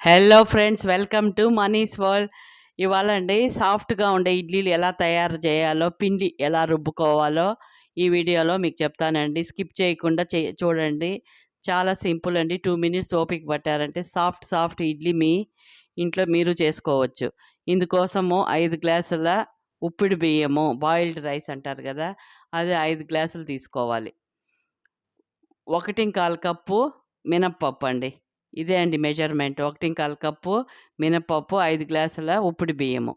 Hello friends welcome to Mani's world ఇవాళ అండి సాఫ్ట్గా ఉండే ఇడ్లీలు ఎలా తయారు చేయాలో పిండి ఎలా రుబ్బుకోవాలో ఈ వీడియోలో మీకు చెప్తానండి. స్కిప్ చేయకుండా చే చూడండి. చాలా సింపుల్ అండి. టూ మినిట్స్ ఓపిక పట్టారంటే సాఫ్ట్ సాఫ్ట్ ఇడ్లీ మీ ఇంట్లో మీరు చేసుకోవచ్చు. ఇందుకోసము ఐదు గ్లాసుల ఉప్పిడి బియ్యము బాయిల్డ్ రైస్ అంటారు కదా అది ఐదు గ్లాసులు తీసుకోవాలి. ఒకటి కాలు కప్పు మినప్పప్పు అండి. ఇదే అండి మెజర్మెంట్. ఒకటి కాలు కప్పు మినపప్పు ఐదు గ్లాసుల ఉప్పుడు బియ్యము.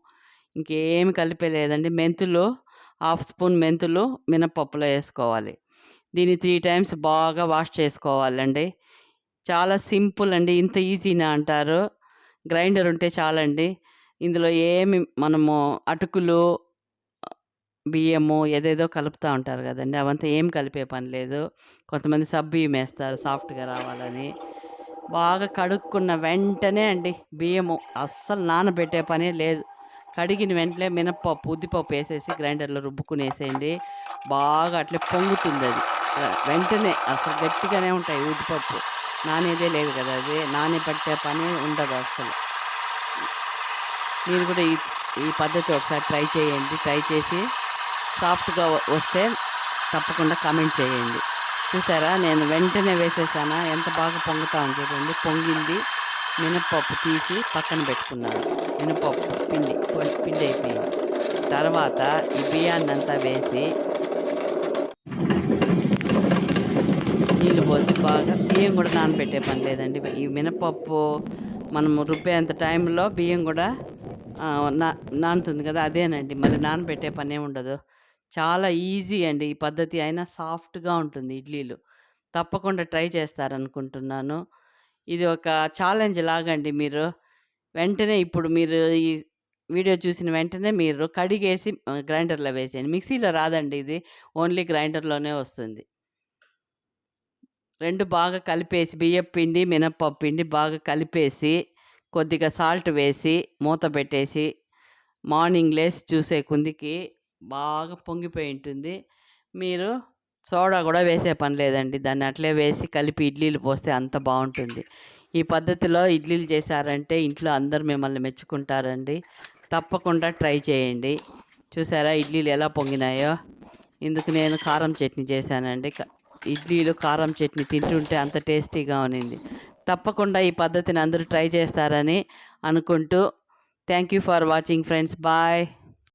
ఇంకేమి కలిపేలేదండి. మెంతులు హాఫ్ స్పూన్ మెంతులు మినపప్పులో వేసుకోవాలి. దీన్ని త్రీ టైమ్స్ బాగా వాష్ చేసుకోవాలండి. చాలా సింపుల్ అండి ఇంత ఈజీనా అంటారు. గ్రైండర్ ఉంటే చాలండి. ఇందులో ఏమి మనము అటుకులు బియ్యము ఏదేదో కలుపుతూ ఉంటారు కదండి. అవంతా ఏం కలిపే పని లేదు. కొంతమంది సబ్బియ్యం వేస్తారు సాఫ్ట్గా రావాలని. బాగా కడుక్కున్న వెంటనే అండి బియ్యము. అస్సలు నానబెట్టే పనే లేదు. కడిగిన వెంటనే మినప్పప్పు ఉద్దిపప్పు వేసేసి గ్రైండర్లో రుబ్బుకునేసేయండి. బాగా అట్లే పొంగుతుంది అది. వెంటనే అసలు గట్టిగానే ఉంటాయి ఉద్దిపప్పు. నానేదే లేదు కదా అది. నానే పట్టే పని ఉండదు అసలు మీరు కూడా ఈ ఈ పద్ధతి ఒకసారి ట్రై చేయండి. ట్రై చేసి సాఫ్ట్గా వస్తే తప్పకుండా కామెంట్ చేయండి. చూసారా? నేను వెంటనే వేసేసానా? ఎంత బాగా పొంగుతా ఉంది. చూడండి పొంగింది. మినపప్పు తీసి పక్కన పెట్టుకున్నాను. మినపప్పు పిండి పిండి అయిపోయింది. తర్వాత ఈ బియ్యాన్ని అంతా వేసి నీళ్ళు పోసి బాగా బియ్యం కూడా నానబెట్టే పని లేదండి. ఈ మినపప్పు మనం రుబ్బేంత టైంలో బియ్యం కూడా నా నానుతుంది కదా అదేనండి. మళ్ళీ నానబెట్టే పని ఉండదు చాలా ఈజీ అండి ఈ పద్ధతి. అయినా సాఫ్ట్గా ఉంటుంది ఇడ్లీలు. తప్పకుండా ట్రై చేస్తారనుకుంటున్నాను. ఇది ఒక ఛాలెంజ్ లాగండి మీరు. వెంటనే ఇప్పుడు మీరు ఈ వీడియో చూసిన వెంటనే మీరు కడిగేసి గ్రైండర్లో వేసేయండి. మిక్సీలో రాదండి ఇది. ఓన్లీ గ్రైండర్లోనే వస్తుంది. రెండు బాగా కలిపేసి బియ్యం పిండి మినప్పప్పు పిండి బాగా కలిపేసి కొద్దిగా సాల్ట్ వేసి మూత పెట్టేసి మార్నింగ్ లేసి చూసే కుందికి బాగా పొంగిపోయి ఉంటుంది. మీరు సోడా కూడా వేసే పని లేదండి. దాన్ని అట్లే వేసి కలిపి ఇడ్లీలు పోస్తే అంత బాగుంటుంది. ఈ పద్ధతిలో ఇడ్లీలు చేశారంటే ఇంట్లో అందరు మిమ్మల్ని మెచ్చుకుంటారండి. తప్పకుండా ట్రై చేయండి. చూసారా ఇడ్లీలు ఎలా పొంగినాయో? ఇందుకు నేను కారం చట్నీ చేశానండి. ఇడ్లీలు కారం చట్నీ తింటుంటే అంత టేస్టీగా ఉన్నింది. తప్పకుండా ఈ పద్ధతిని అందరూ ట్రై చేస్తారని అనుకుంటూ thank you for watching friends. Bye.